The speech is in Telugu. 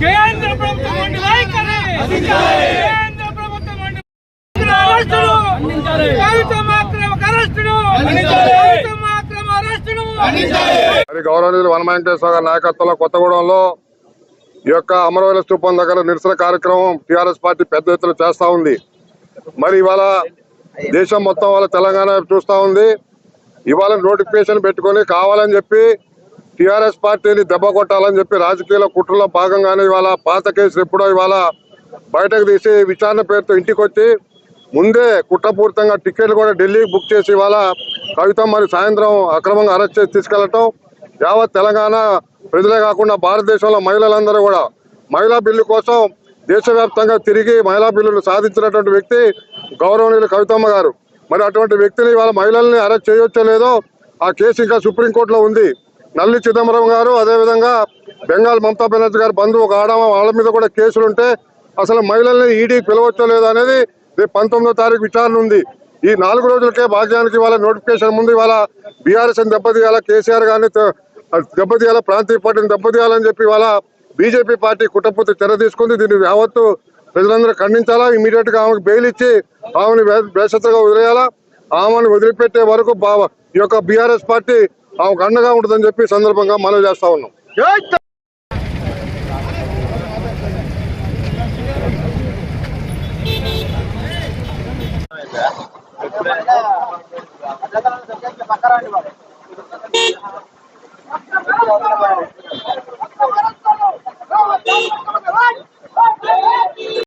కేంద్ర ప్రభుత్వం కేంద్ర ప్రభుత్వం గౌరవనీయులు వన వెంకటేశ్వర గారి నాయకత్వంలో కొత్తగూడెంలో ఈ యొక్క అమరవీల స్థూపం దగ్గర నిరసన కార్యక్రమం టిఆర్ఎస్ పార్టీ పెద్ద ఎత్తున చేస్తా ఉంది. మరి ఇవాళ దేశం మొత్తం వాళ్ళ తెలంగాణ చూస్తూ చూస్తా ఉంది. ఇవాళ నోటిఫికేషన్ పెట్టుకొని కావాలని చెప్పి టీఆర్ఎస్ పార్టీని దెబ్బ కొట్టాలని చెప్పి రాజకీయాల కుట్రలో భాగంగానే ఇవాళ పాత కేసులు ఎప్పుడో ఇవాళ బయటకు తీసి విచారణ పేరుతో ఇంటికి వచ్చి ముందే కుట్రపూరితంగా టికెట్లు కూడా ఢిల్లీకి బుక్ చేసి ఇవాళ కవిత మరి సాయంత్రం అక్రమంగా అరెస్ట్ చేసి తీసుకెళ్ళటం యావత్ తెలంగాణ ప్రజలే కాకుండా భారతదేశంలో మహిళలందరూ కూడా మహిళా బిల్లు కోసం దేశవ్యాప్తంగా తిరిగి మహిళా పిల్లలు సాధించినటువంటి వ్యక్తి గౌరవనీయులు కవితమ్మ గారు. మరి అటువంటి వ్యక్తిని ఇవాళ మహిళల్ని అరెస్ట్ చేయొచ్చో లేదో ఆ కేసు ఇంకా సుప్రీంకోర్టులో ఉంది. నల్లి చిదంబరం గారు అదేవిధంగా బెంగాల్ మమతా బెనర్జీ గారు బంధువు ఒక ఆడమ వాళ్ళ మీద కూడా కేసులుంటే అసలు మహిళల్ని ఈడీ పిలవచ్చో లేదో అనేది రేపు పంతొమ్మిదో తారీఖు విచారణ ఉంది. ఈ నాలుగు రోజులకే భాగ్యానికి ఇవాళ నోటిఫికేషన్ ముందు ఇవాళ బీఆర్ఎస్ దెబ్బతీయాల కేసీఆర్ గారిని త- దెబ్బతీయాల ప్రాంతీయ పార్టీని దెబ్బతీయాలని చెప్పి ఇవాళ బీజేపీ పార్టీ కుటపూర్తి చర్య తీసుకుంది. దీన్ని యావత్తు ప్రజలందరూ ఖండించాలా? ఇమీడియట్గా ఆమెకు బెయిల్ ఇచ్చి ఆమెను బేసత్తగా వదిలేయాలా? ఆమెను వదిలిపెట్టే వరకు ఈ యొక్క బీఆర్ఎస్ పార్టీ ఆమెకు అండగా ఉంటుందని చెప్పి సందర్భంగా మనవి చేస్తా ఉన్నాం.